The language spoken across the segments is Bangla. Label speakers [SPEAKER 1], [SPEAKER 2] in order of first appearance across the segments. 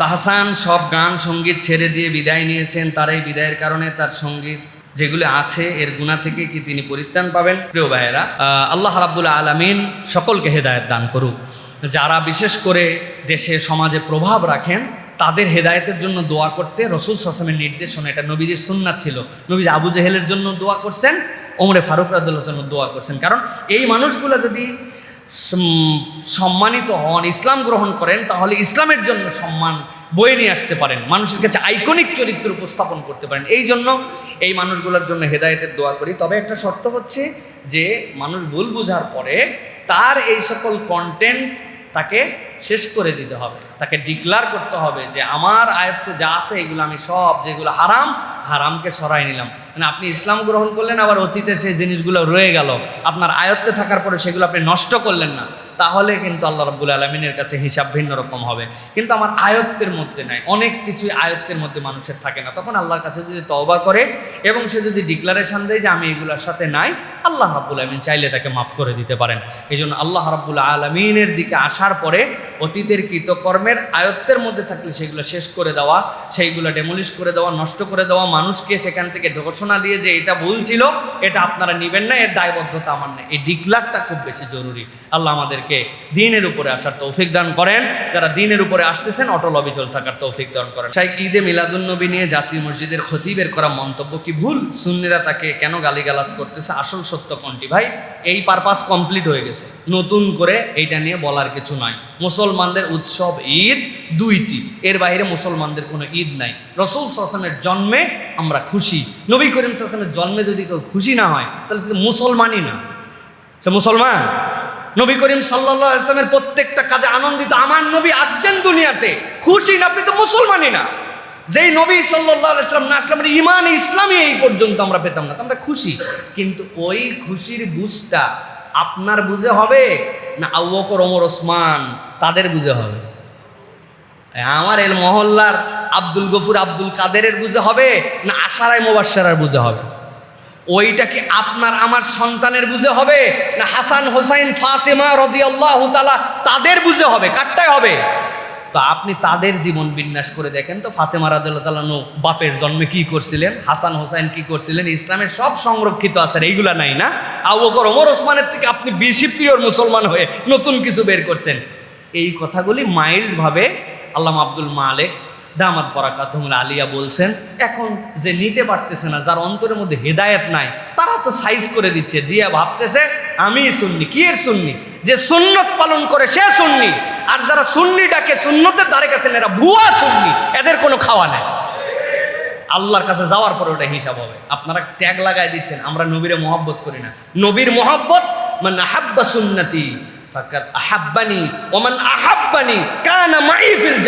[SPEAKER 1] তাহসান সব গান, সংগীত ছেড়ে দিয়ে বিদায় নিয়েছেন। তার এই বিদায়ের কারণে তার সংগীত যেগুলো আছে, এর গুণা থেকে কি তিনি পরিত্রাণ পাবেন? প্রিয় ভাইয়েরা আল্লাহ রাব্বুল আলামিন সকলকে হেদায়েত দান করুক। যারা বিশেষ করে দেশে, সমাজে প্রভাব রাখেন, তাদের হেদায়েতের জন্য দোয়া করতে রসুল সাসমের নির্দেশনা, এটা নবীজির সুন্নাত ছিল। নবীজ আবু জেহেলের জন্য দোয়া করছেন, ওমরে ফারুক রাদুল্লাহ জন্য দোয়া করছেন। কারণ এই মানুষগুলো যদি সম্মানিত হন, ইসলাম গ্রহণ করেন, তাহলে ইসলামের জন্য সম্মান বয়ে নিয়ে আসতে পারেন। মানুষের কাছে আইকনিক চরিত্র উপস্থাপন করতে পারেন। এই জন্য এই মানুষগুলোর জন্য হেদায়েতের দোয়া করি। তবে একটা শর্ত হচ্ছে যে, মানুষ ভুল বোঝার পরে তার এই সকল কন্টেন্ট তাকে শেষ করে দিতে হবে। তাকে ডিক্লার করতে হবে যে, আমার আয়ত্তে যা আছে, এগুলো আমি সব, যেগুলো হারাম হারামকে সরাই নিলাম। মানে আপনি ইসলাম গ্রহণ করলেন, আবার অতীতের সেই জিনিসগুলো রয়ে গেল। আপনার আয়ত্তে থাকার পরে সেগুলো আপনি নষ্ট করলেন না। তাহলে কিন্তু আল্লাহ রাব্বুল আলমিনের কাছে হিসাব ভিন্ন রকম হবে। কিন্তু আমার আয়ত্তের মধ্যে নাই। অনেক কিছুই আয়ত্তের মধ্যে মানুষের থাকে না। তখন আল্লাহর কাছে যদি তওবা করে এবং সে যদি ডিক্লারেশন দেয় যে, আমি এগুলোর সাথে নাই আল্লাহ রাব্বুল আলমিন চাইলে তাকে মাফ করে দিতে পারেন। এই জন্য আল্লাহ রাব্বুল আলমিনের দিকে আসার পরে অতীতের কৃতকর্মের আয়ত্তের মধ্যে থাকলে সেগুলো শেষ করে দেওয়া, সেইগুলো ডেমলিশ করে দেওয়া, নষ্ট করে দেওয়া, মানুষকে সেখান থেকে ঘোষণা দিয়ে যে এটা ভুল ছিল, এটা আপনারা নেবেন না, এর দায়বদ্ধতা আমার নেই। এই ডিক্লারটা খুব বেশি জরুরি। আল্লাহ আমাদেরকে দিনের উপরে আসার তৌফিক দান করেন। যারা দিনের উপরে আসতেছেন, অটল অবিচল থাকার তৌফিক দান করেন। শাইখ ঈদে মিলাদুন্নবী নিয়ে জাতীয় মসজিদের খতিবের করা মন্তব্য কি ভুল? সুন্নিরা তাকে কেন গালিগালাজ করতেছে? আসল সত্য কোনটি? ভাই, এই পারপাস কমপ্লিট হয়ে গেছে। নতুন করে এইটা নিয়ে বলার কিছু নয় মুসলমানদের উৎসব ঈদ দুইটি। এর বাইরে মুসলমানদের কোনো ঈদ নাই। রসুল শাসনের জন্মে আমরা খুশি। নবী করিম শাসনের জন্মে যদি কেউ খুশি না হয়, তাহলে সে মুসলমানই না। সে মুসলমান? নবী করিম সাল্লাহ আসলামের প্রত্যেকটা কাজে আনন্দিত, আমার নবী আসছেন দুনিয়াতে। খুশি না, আপনি তো মুসলমানই না। যেই নবী সাল্লাহ আসলাম না আসলাম ইমান ইসলামী এই পর্যন্ত আমরা পেতাম না, তো আমরা খুশি। কিন্তু ওই খুশির বুঝটা আপনার বুঝে হবে না আউ্বকর ওমর, ওসমান, তাদের বুঝে হবে? আমার এল মহল্লার আব্দুল গফুর, আব্দুল কাদেরের বুঝে হবে না আশারায় মোবাসার বুঝে হবে? ওইটা কি আপনার, আমার সন্তানের বুঝে হবে না হাসান হোসাইন ফাতেমা রদি আল্লাহ তাদের বুঝে হবে? কারটাই হবে? তো আপনি তাদের জীবন বিন্যাস করে দেখেন তো ফাতেমা তালানু বাপের জন্মে কি করছিলেন? হাসান হোসাইন কি করছিলেন? ইসলামের সব সংরক্ষিত আছে এইগুলা নাই না? আবু বকর, ওমর, ওসমানের থেকে আপনি বেশি প্রিয় মুসলমান হয়ে নতুন কিছু বের করছেন। এই কথাগুলি মাইল্ডভাবে আল্লাহ আব্দুল মালেক দামাত বরাকাতহুল আলিয়া বলছেন। এখন যে নিতে পারতেছে না, যার অন্তরের মধ্যে হেদায়েত নাই, তারা তো সাইজ করে দিচ্ছে। দিয়া ভাবতেছে, আমি সুন্নি, কি এর সুন্নি? যে সুন্নত পালন করে সে সুন্নি। আর যারা সুন্নি ডাকে, সুন্নতের দ্বারে গেছেন, এরা ভুয়া সুন্নি। এদের কোনো খাওয়া নেই। আল্লাহর কাছে যাওয়ার পরে ওটা হিসাব হবে। আপনারা ট্যাগ লাগাই দিচ্ছেন, আমরা নবীরে মহব্বত করি না। নবীর মহব্বত মানে হাব্বা সুন্নতি আহাব্বানি ওমান আহাব্বানি, কানা ফিল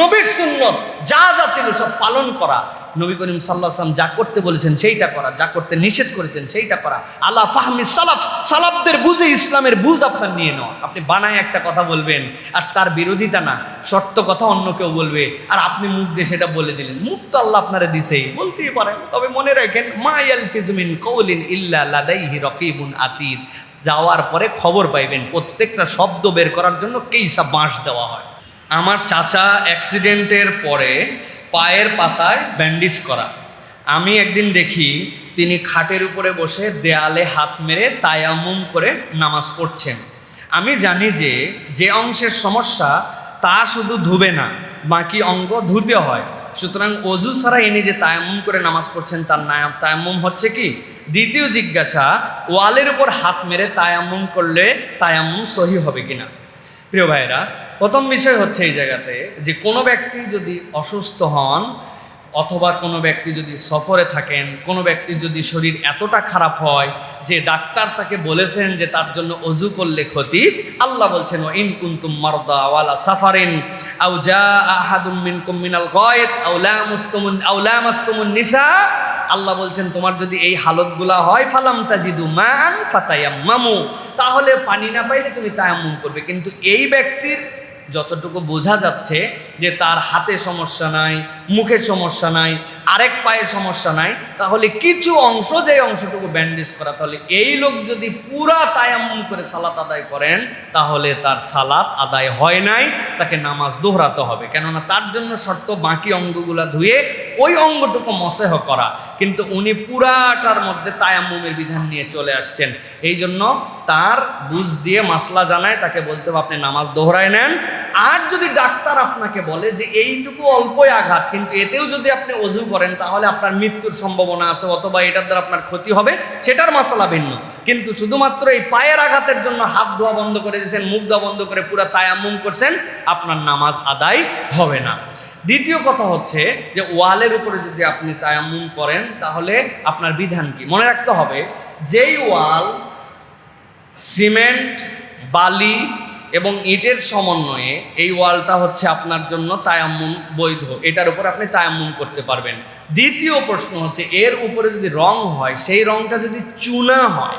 [SPEAKER 1] নবীর সুন্নত, যা যা ছিল সব পালন করা। নবী করিম সাল্লাহ সাল্লাম যা করতে বলেছেন সেইটা করা, যা করতে নিষেধ করেছেন সেইটা করা। আল্লাহ ফাহমি সালাফ, সালাফদের বুঝে ইসলামের বুঝ আপনার নিয়ে নেওয়া। আপনি বানায় একটা কথা বলবেন আর তার বিরোধিতা না সত্য কথা অন্য কেউ বলবে, আর আপনি মুখ দিয়ে সেটা বলে দিলেন। মুখ তো আল্লাহ আপনারা দিছেই, বলতেই পারেন। তবে মনে রাখেন, মা ইয়াল ফিজমিন কৌলিন ইল্লা রকিবুন আতিদ। যাওয়ার পরে খবর পাইবেন, প্রত্যেকটা শব্দ বের করার জন্য কেইসা বাঁশ দেওয়া হয়। আমার চাচা অ্যাক্সিডেন্টের পরে পায়ের পাতায় ব্যান্ডিজ করা। আমি একদিন দেখি তিনি খাটের উপরে বসে দেয়ালে হাত মেরে তায়ামুম করে নামাজ পড়ছেন। আমি জানি যে যে অংশের সমস্যা তা শুধু ধুবে না, বাকি অঙ্গ ধুতে হয়। সুতরাং অজু ছাড়া ইনি যে তায়ামুম করে নামাজ পড়ছেন তার নায়াম। তায়ামুম হচ্ছে কি? দ্বিতীয় জিজ্ঞাসা, ওয়ালের উপর হাত মেরে তায়াম্মুম করলে তায়ামুম সহি হবে কিনা? প্রিয় ভাইরা প্রথম বিষয় হচ্ছে এই জায়গাতে যে কোনো ব্যক্তি যদি অসুস্থ হন অথবা কোনো ব্যক্তি যদি সফরে থাকেন, কোনো ব্যক্তির যদি শরীর এতটা খারাপ হয় যে ডাক্তার তাকে বলেছেন যে তার জন্য অজু করলে ক্ষতি, আল্লাহ বলছেন ইন কুন্তুম মারদা ওয়ালা সাফারিন আউ জা আহাদুম মিনাল গায়ত আউ লামাসতুমুন আউ লামাসতুমুন নিসা আল্লাহ বলছেন, তোমার যদি এই হালতগুলা হয়, ফালাম তাজিদু মান ফাতায়াম্মামু। তাহলে পানি না পাইলে তুমি তায়াম্মুম করবে। কিন্তু এই ব্যক্তির যতটুকু বোঝা যাচ্ছে যে তার হাতে সমস্যা নাই মুখের সমস্যা নাই, আরেক পায়ে সমস্যা নাই, তাহলে কিছু অংশ যে অংশটুকু ব্যান্ডেজ করা, তাহলে এই লোক যদি পুরা তায়াম্মুম করে সালাত আদায় করেন, তাহলে তার সালাত আদায় হয় নাই, তাকে নামাজ দোহরাতে হবে। কেননা তার জন্য শর্ত বাকি অঙ্গগুলা ধুয়ে ওই অঙ্গটুকু মসেহ করা। কিন্তু উনি পুরাটার মধ্যে তায়াম্মুমের বিধান নিয়ে চলে আসছেন। এই জন্য তার বুঝ দিয়ে মাসলা জানায়, তাকে বলতে হবে, আপনি নামাজ দোহরায় নেন। আর যদি ডাক্তার আপনাকে বলে যে এইটুকু অল্পই আঘাত, কিন্তু এতেও যদি আপনি অজু করেন, তাহলে আপনার মৃত্যুর সম্ভাবনা আছে, অথবা এটার দ্বারা আপনার ক্ষতি হবে, সেটার মশলা ভিন্ন। কিন্তু শুধুমাত্র এই পায়ের আঘাতের জন্য হাত ধোয়া বন্ধ করে দিয়েছেন, মুখ ধোয়া বন্ধ করে পুরো তায়াম্মুম করছেন, আপনার নামাজ আদায় হবে না। দ্বিতীয় কথা হচ্ছে যে ওয়ালের উপরে যদি আপনি তায়াম্মুম করেন, তাহলে আপনার বিধান কি? মনে রাখতে হবে, যেই ওয়াল সিমেন্ট, বালি এবং ইটের সমন্বয়ে এই ওয়ালটা হচ্ছে আপনার জন্য তায়াম্মুম বৈধ। এটার উপর আপনি তায়াম্মুম করতে পারবেন। দ্বিতীয় প্রশ্ন হচ্ছে, এর উপরে যদি রং হয়, সেই রংটা যদি চুনা হয়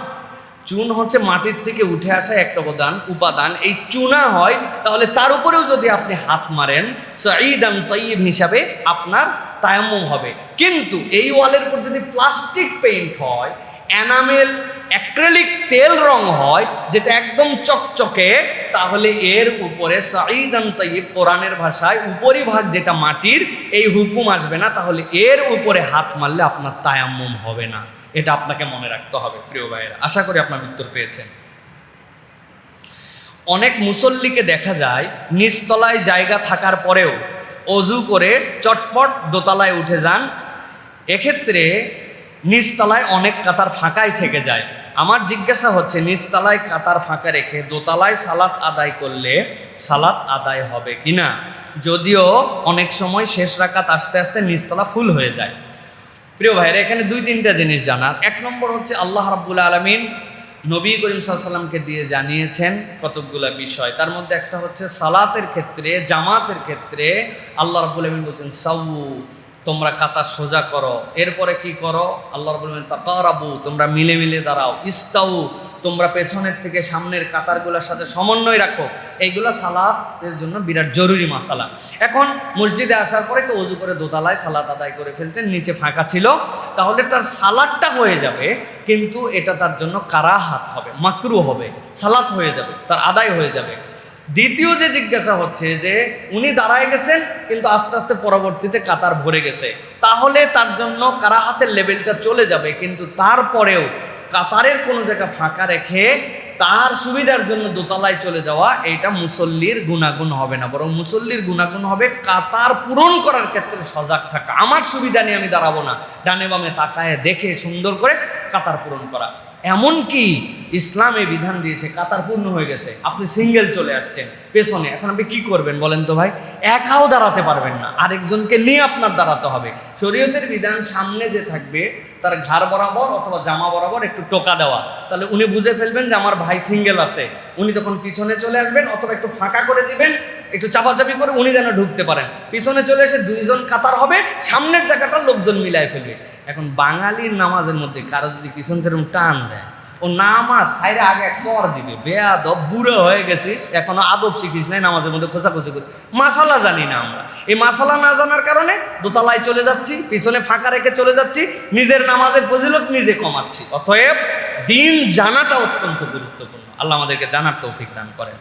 [SPEAKER 1] চুন হচ্ছে মাটির থেকে উঠে আসা একটা উপাদান উপাদান। এই চুনা হয়, তাহলে তার উপরেও যদি আপনি হাত মারেন, সাঈদান তৈব হিসাবে আপনার তায়াম্মুম হবে। কিন্তু এই ওয়ালের উপর যদি প্লাস্টিক পেইন্ট হয় অ্যানামেল অ্যাক্রেলিক তেল রং হয়, যেটা একদম চকচকে, তাহলে এর উপরে সাঈদান তৈব কোরআনের ভাষায় উপরিভাগ যেটা মাটির, এই হুকুম আসবে না, তাহলে এর উপরে হাত মারলে আপনার তায়াম্মুম হবে না। এটা আপনাকে মনে রাখতে হবে, প্রিয় ভাইয়েরা। আশা করি আপনার উত্তর পেয়েছেন। অনেক মুসল্লিকে দেখা যায়, নিচতলায় জায়গা থাকার পরেও অজু করে চটপট দোতলায় উঠে যান। এক্ষেত্রে নিচতলায় অনেক কাতার ফাঁকাই থেকে যায়। আমার জিজ্ঞাসা হচ্ছে, নিচতলায় কাতার ফাঁকা রেখে দোতলায় সালাত আদায় করলে সালাত আদায় হবে কিনা? যদিও অনেক সময় শেষ রাকাত আস্তে আস্তে নিচতলা ফুল হয়ে যায়। প্রিয় ভাইরা, এখানে দুই তিনটা জিনিস জানার। এক নম্বর হচ্ছে আল্লাহ রাব্বুল আলমিন নবী করিম সাল্লামকে দিয়ে জানিয়েছেন কতকগুলা বিষয়। তার মধ্যে একটা হচ্ছে সালাতের ক্ষেত্রে, জামাতের ক্ষেত্রে আল্লাহ রাব্বুল আলমিন বলছেন, সাউ, তোমরা কাতার সোজা করো। এরপরে কি করো? আল্লাহ রাবুল আলমিন তাকারাবু, তোমরা মিলে মিলে দাঁড়াও। ইস্তাউ তোমরা পেছনের থেকে সামনের কাতারগুলোর সাথে সমন্বয় রাখো। এইগুলো সালাতের জন্য বিরাট জরুরি মাসালা। এখন মসজিদে আসার পরে কেউ অজু করে দোতলায় সালাত আদায় করে ফেলছেন নিচে ফাঁকা ছিল। তাহলে তার সালাদটা হয়ে যাবে, কিন্তু এটা তার জন্য কারাহাত হবে, মাকরু হবে, সালাত হয়ে যাবে, তার আদায় হয়ে যাবে। দ্বিতীয় যে জিজ্ঞাসা হচ্ছে যে, উনি দাঁড়ায় গেছেন, কিন্তু আস্তে আস্তে পরবর্তীতে কাতার ভরে গেছে। তাহলে তার জন্য কারাহাতের লেভেলটা চলে যাবে, কিন্তু তারপরেও কাতারের কোনো জায়গা ফাঁকা রেখে তার সুবিধার জন্য দোতলায় চলে যাওয়া এটা মুসল্লির গুণাগুণ হবে না। বরং মুসল্লির গুণাগুণ হবে কাতার পূরণ করার ক্ষেত্রে সজাগ থাকা। আমার সুবিধা নিয়ে আমি দাঁড়াবো না। ডানে বামে তাকায় দেখে সুন্দর করে কাতার পূরণ করা। এমনকি ইসলামে বিধান দিয়েছে, কাতার পূর্ণ হয়ে গেছে, আপনি সিঙ্গেল চলে আসছেন, পেছনে, এখন আপনি কি করবেন বলেন তো ভাই? একাও দাঁড়াতে পারবেন না, আরেকজনকে নিয়ে আপনার দাঁড়াতে হবে। শরীয়তের বিধান সামনে যে থাকবে, তার ঘাড় বরাবর অথবা জামা বরাবর একটু টোকা দেওয়া। তাহলে উনি বুঝে ফেলবেন যে আমার ভাই সিঙ্গেল আছে। উনি তখন পিছনে চলে আসবেন, অথবা একটু ফাঁকা করে দিবেন, একটু চাপাচাপি করে উনি যেন ঢুকতে পারেন। পিছনে চলে এসে দুইজন কাতার হবে, সামনের জায়গাটা লোকজন মিলায় ফেলবে। এখন বাঙালির নামাজের মধ্যে কারও যদি পিছন থেকে টান দেয় ও নামাজ সাইরে আগে এক সর দিবে। বেয়াদব, বুড়ো হয়ে গেছিস, এখনও আদব শিখিস নাই, নামাজের মধ্যে খোঁচাখুচি করি মাসালা জানি না আমরা। এই মাসালা না জানার কারণে দোতলায় চলে যাচ্ছি, পিছনে ফাঁকা রেখে চলে যাচ্ছি, নিজের নামাজের ফজিলত নিজে কমাচ্ছি। অতএব দিন জানাটা অত্যন্ত গুরুত্বপূর্ণ। আল্লাহ আমাদেরকে জানার তৌফিক দান করেন।